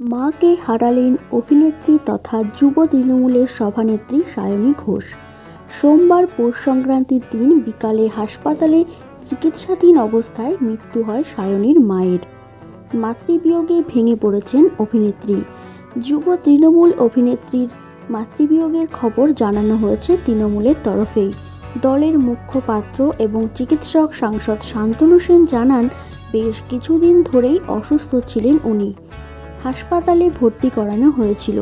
মাকে হারালেন অভিনেত্রী তথা যুব তৃণমূলের সভানেত্রী সায়নী ঘোষ। সোমবার পৌষ সংক্রান্তির দিন বিকালে হাসপাতালে চিকিৎসাধীন অবস্থায় মৃত্যু হয় সায়নীর মায়ের। মাতৃবিয়োগে ভেঙে পড়েছেন অভিনেত্রী। যুব তৃণমূল অভিনেত্রীর মাতৃবিয়োগের খবর জানানো হয়েছে তৃণমূলের তরফেই। দলের মুখ্যপাত্র এবং চিকিৎসক সাংসদ শান্তনু সেন জানান, বেশ কিছুদিন ধরেই অসুস্থ ছিলেন উনি। হাসপাতালে ভর্তি করানো হয়েছিল।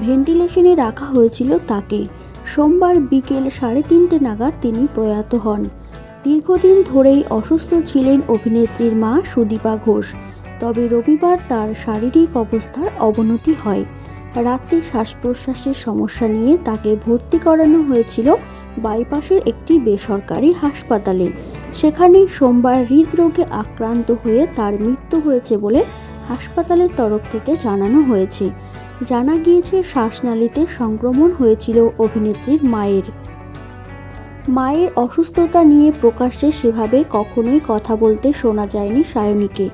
ভেন্টিলেশনে রাখা হয়েছিল তাকে। সোমবার বিকেল সাড়ে তিনটে নাগাদ তিনি প্রয়াত হন। দীর্ঘদিন ধরেই অসুস্থ ছিলেন অভিনেত্রীর মা সুদীপা ঘোষ। তবে রবিবার তার শারীরিক অবস্থার অবনতি হয়। রাতে শ্বাস প্রশ্বাসের সমস্যা নিয়ে তাকে ভর্তি করানো হয়েছিল বাইপাসের একটি বেসরকারি হাসপাতালে। সেখানেই সোমবার হৃদরোগে আক্রান্ত হয়ে তার মৃত্যু হয়েছে বলে হাসপাতালের তরফ থেকে জানানো হয়েছে। জানা গিয়েছে, শ্বাসনালীতে সংক্রমণ হয়েছিল অভিনেত্রীর মায়ের। মায়ের অসুস্থতা নিয়ে প্রকাশ্যে সেভাবে কখনোই কথা বলতে শোনা যায়নি সায়নীকে।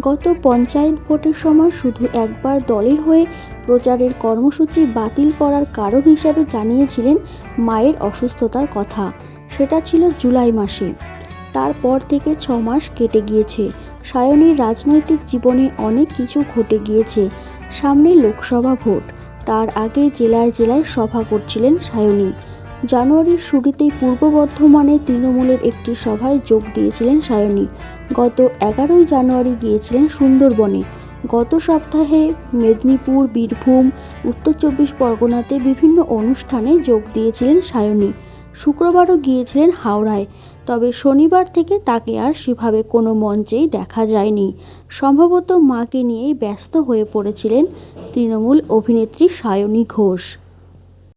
গত পঞ্চায়েত ভোটের সময় শুধু একবার দলের হয়ে প্রচারের কর্মসূচি বাতিল করার কারণ হিসাবে জানিয়েছিলেন মায়ের অসুস্থতার কথা। সেটা ছিল জুলাই মাসে। তারপর থেকে ছ মাস কেটে গিয়েছে। সায়নীর রাজনৈতিক জীবনে অনেক কিছু ঘটে গিয়েছে। সামনে লোকসভা ভোট। তার আগে জেলায় জেলায় সভা করছিলেন সায়নী। জানুয়ারির শুরুতেই পূর্ব বর্ধমানে তৃণমূলের একটি সভায় যোগ দিয়েছিলেন সায়নী। গত এগারোই জানুয়ারি গিয়েছিলেন সুন্দরবনে। গত সপ্তাহে মেদিনীপুর, বীরভূম, উত্তর চব্বিশ পরগনাতে বিভিন্ন অনুষ্ঠানে যোগ দিয়েছিলেন সায়নী। শুক্রবারও গিয়েছিলেন হাওড়ায়, তবে শনিবার থেকে তাকে আর সেভাবে কোনো মঞ্চেই দেখা যায়নি। সম্ভবত মাকে নিয়েই ব্যস্ত হয়ে পড়েছিলেন তৃণমূল অভিনেত্রী সায়নী ঘোষ।